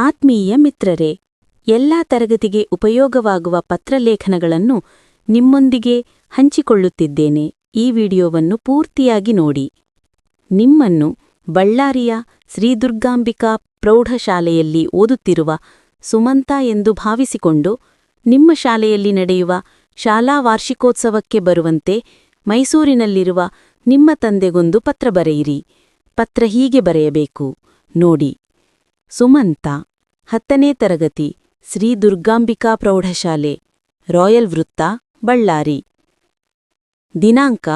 ಆತ್ಮೀಯ ಮಿತ್ರರೇ, ಎಲ್ಲಾ ತರಗತಿಗೆ ಉಪಯೋಗವಾಗುವ ಪತ್ರಲೇಖನಗಳನ್ನು ನಿಮ್ಮೊಂದಿಗೆ ಹಂಚಿಕೊಳ್ಳುತ್ತಿದ್ದೇನೆ. ಈ ವಿಡಿಯೋವನ್ನು ಪೂರ್ತಿಯಾಗಿ ನೋಡಿ. ನಿಮ್ಮನ್ನು ಬಳ್ಳಾರಿಯ ಶ್ರೀದುರ್ಗಾಂಬಿಕಾ ಪ್ರೌಢಶಾಲೆಯಲ್ಲಿ ಓದುತ್ತಿರುವ ಸುಮಂತ ಎಂದು ಭಾವಿಸಿಕೊಂಡು ನಿಮ್ಮ ಶಾಲೆಯಲ್ಲಿ ನಡೆಯುವ ಶಾಲಾ ವಾರ್ಷಿಕೋತ್ಸವಕ್ಕೆ ಬರುವಂತೆ ಮೈಸೂರಿನಲ್ಲಿರುವ ನಿಮ್ಮ ತಂದೆಗೊಂದು ಪತ್ರ ಬರೆಯಿರಿ. ಪತ್ರ ಹೀಗೆ ಬರೆಯಬೇಕು. ನೋಡಿ. ಸುಮಂತ ಹತ್ತನೇ ತರಗತಿ, ಶ್ರೀ ದುರ್ಗಾಂಬಿಕಾ ಪ್ರೌಢಶಾಲೆ, ರಾಯಲ್ ವೃತ್ತ, ಬಳ್ಳಾರಿ. ದಿನಾಂಕ,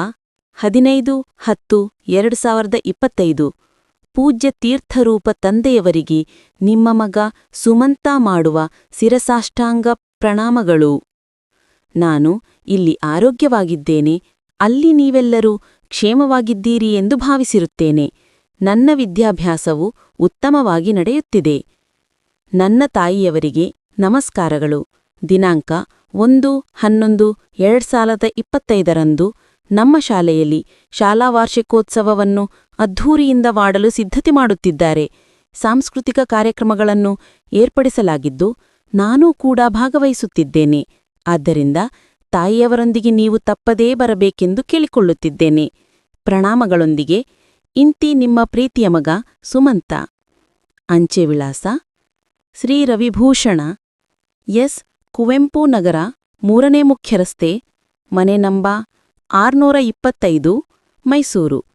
ಹದಿನೈದು, ಹತ್ತು, ಎರಡು ಸಾವಿರದ ಇಪ್ಪತ್ತೈದು. ಪೂಜ್ಯ ತೀರ್ಥರೂಪ ತಂದೆಯವರಿಗೆ ನಿಮ್ಮ ಮಗ ಸುಮಂತ ಮಾಡುವ ಶಿರಸಾಷ್ಟಾಂಗ ಪ್ರಣಾಮಗಳು. ನಾನು ಇಲ್ಲಿ ಆರೋಗ್ಯವಾಗಿದ್ದೇನೆ, ಅಲ್ಲಿ ನೀವೆಲ್ಲರೂ ಕ್ಷೇಮವಾಗಿದ್ದೀರಿ ಎಂದು ಭಾವಿಸಿರುತ್ತೇನೆ. ನನ್ನ ವಿದ್ಯಾಭ್ಯಾಸವು ಉತ್ತಮವಾಗಿ ನಡೆಯುತ್ತಿದೆ. ನನ್ನ ತಾಯಿಯವರಿಗೆ ನಮಸ್ಕಾರಗಳು. ದಿನಾಂಕ ಒಂದು ಹನ್ನೊಂದು ಎರಡ್ ಸಾವಿರದ ಇಪ್ಪತ್ತೈದರಂದು ನಮ್ಮ ಶಾಲೆಯಲ್ಲಿ ಶಾಲಾ ವಾರ್ಷಿಕೋತ್ಸವವನ್ನು ಅದ್ಧೂರಿಯಿಂದ ಮಾಡಲು ಸಿದ್ಧತೆ ಮಾಡುತ್ತಿದ್ದಾರೆ. ಸಾಂಸ್ಕೃತಿಕ ಕಾರ್ಯಕ್ರಮಗಳನ್ನು ಏರ್ಪಡಿಸಲಾಗಿದ್ದು ನಾನೂ ಕೂಡ ಭಾಗವಹಿಸುತ್ತಿದ್ದೇನೆ. ಆದ್ದರಿಂದ ತಾಯಿಯವರೊಂದಿಗೆ ನೀವು ತಪ್ಪದೇ ಬರಬೇಕೆಂದು ಕೇಳಿಕೊಳ್ಳುತ್ತಿದ್ದೇನೆ. ಪ್ರಣಾಮಗಳೊಂದಿಗೆ, ಇಂತಿ ನಿಮ್ಮ ಪ್ರೀತಿಯ ಮಗ ಸುಮಂತ. ಅಂಚೆ ವಿಳಾಸ ಶ್ರೀ ರವಿಭೂಷಣ, ಎಸ್. ಕುವೆಂಪು ನಗರ, ಮೂರನೇ ಮುಖ್ಯ ರಸ್ತೆ ಮನೆ ನಂಬ ಆರ್ನೂರ ಇಪ್ಪತ್ತೈದು, ಮೈಸೂರು.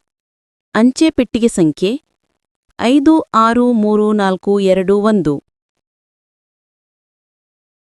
ಅಂಚೆ ಪೆಟ್ಟಿಗೆ ಸಂಖ್ಯೆ ಐದು ಆರು ಮೂರು ನಾಲ್ಕು ಎರಡು ಒಂದು.